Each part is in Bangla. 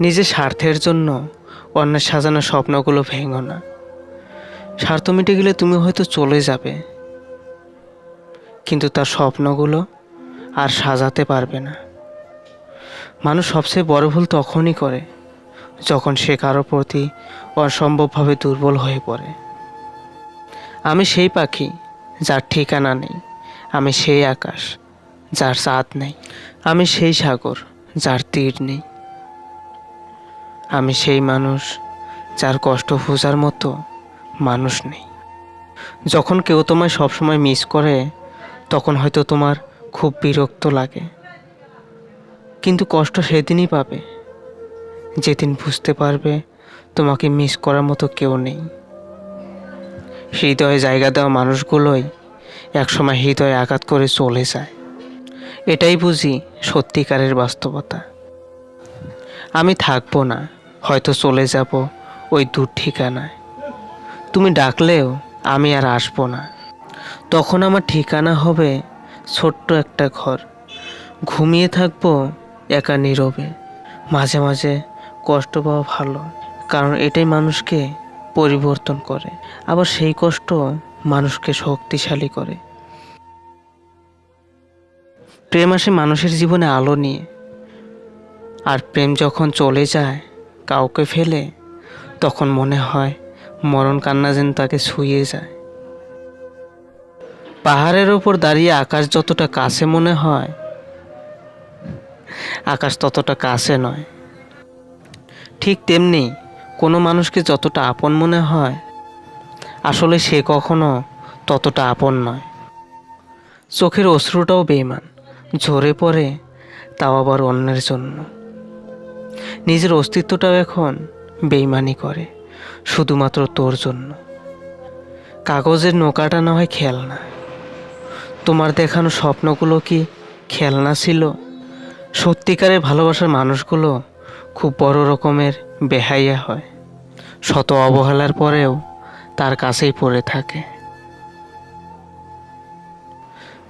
নিজের স্বার্থের জন্য অন্যের সাজানো স্বপ্নগুলো ভেঙো না। স্বার্থ মিটে গেলে তুমি হয়তো চলে যাবে, কিন্তু তার স্বপ্নগুলো আর সাজাতে পারবে না। মানুষ সবচেয়ে বড় ভুল তখনই করে যখন সে কারও প্রতি অসম্ভবভাবে দুর্বল হয়ে পড়ে। আমি সেই পাখি যার ঠিকানা নেই, আমি সেই আকাশ যার চাঁদ নেই, আমি সেই সাগর যার তীর নেই। আমি সেই মানুষ যার কষ্ট বোঝার মতো মানুষ নেই। যখন কেউ তোমায় সবসময় মিস করে, তখন হয়তো তোমার খুব বিরক্ত লাগে। কিন্তু কষ্ট সেদিনই পাবে। যেদিন বুঝতে পারবে তোমাকে মিস করার মতো কেউ নেই। হৃদয়ে জায়গা দেওয়া মানুষগুলোই একসময় হৃদয়ে আঘাত করে চলে যায়। এটাই বুঝি সত্যিকারের বাস্তবতা। আমি থাকব না। হয়তো চলে যাব ওই দূর ঠিকানায়। তুমি ডাকলেও আমি আর আসব না। তখন আমার ঠিকানা হবে ছোট্ট একটা ঘর। ঘুমিয়ে থাকব একা নীরবে। মাঝে মাঝে কষ্ট পাওয়া ভালো, কারণ এটাই মানুষকে পরিবর্তন করে। আবার সেই কষ্ট মানুষকে শক্তিশালী করে। প্রেম আসে মানুষের জীবনে আলো নিয়ে। আর প্রেম যখন চলে যায় কাউকে ফেলে, তখন মনে হয় মরণ কান্না যেন তাকে ছুঁয়ে যায়। পাহাড়ের ওপর দাঁড়িয়ে আকাশ যতটা কাছে মনে হয়, আকাশ ততটা কাছে নয়। ঠিক তেমনি কোনো মানুষকে যতটা আপন মনে হয়, আসলে সে কখনো ততটা আপন নয়। চোখের অশ্রুটাও বেইমান, ঝরে পড়ে তাও আবার অন্যের জন্য। নিজের অস্তিত্বটাও এখন বেইমানি করে, শুধুমাত্র তোর জন্য। কাগজের নৌকাটা না হয় খেলনা। তোমার দেখানো স্বপ্নগুলো কি খেলনা ছিল? সত্যিকারের ভালোবাসার মানুষগুলো খুব বড় রকমের বেহাইয়া হয়। শত অবহেলার পরেও তার কাছেই পড়ে থাকে।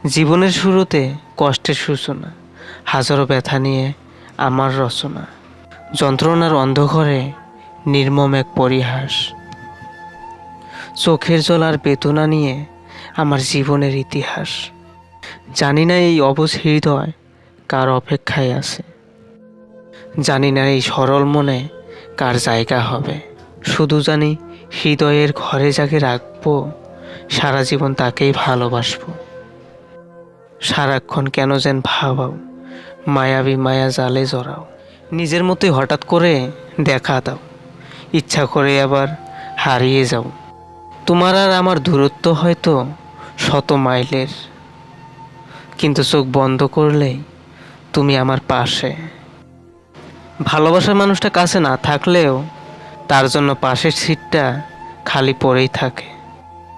জীবনের শুরুতে কষ্টের সূচনা, হাজারো ব্যথা নিয়ে আমার রচনা। যন্ত্রণার অন্ধকারে নির্মম এক পরিহাস। চোখের জল আর বেদনা নিয়ে আমার জীবনের ইতিহাস। জানি না এই অবশ হৃদয় কার অপেক্ষায় আছে। জানি না এই সরল মনে কার জায়গা হবে। শুধু জানি হৃদয়ের ঘরে যাকে রাখব, সারা জীবন তাকেই ভালোবাসবো। সারাক্ষণ কেন যেন ভাবাও, মায়াবী মায়া জালে জড়াও। নিজের মতোই হঠাৎ করে দেখা দাও। ইচ্ছা করে আবার হারিয়ে যাও। তোমার আর আমার দূরত্ব হয়তো শত মাইলের। কিন্তু চোখ বন্ধ করলেই তুমি আমার পাশে। ভালোবাসার মানুষটা কাছে না থাকলেও তার জন্য পাশের সিটটা খালি পড়েই থাকে।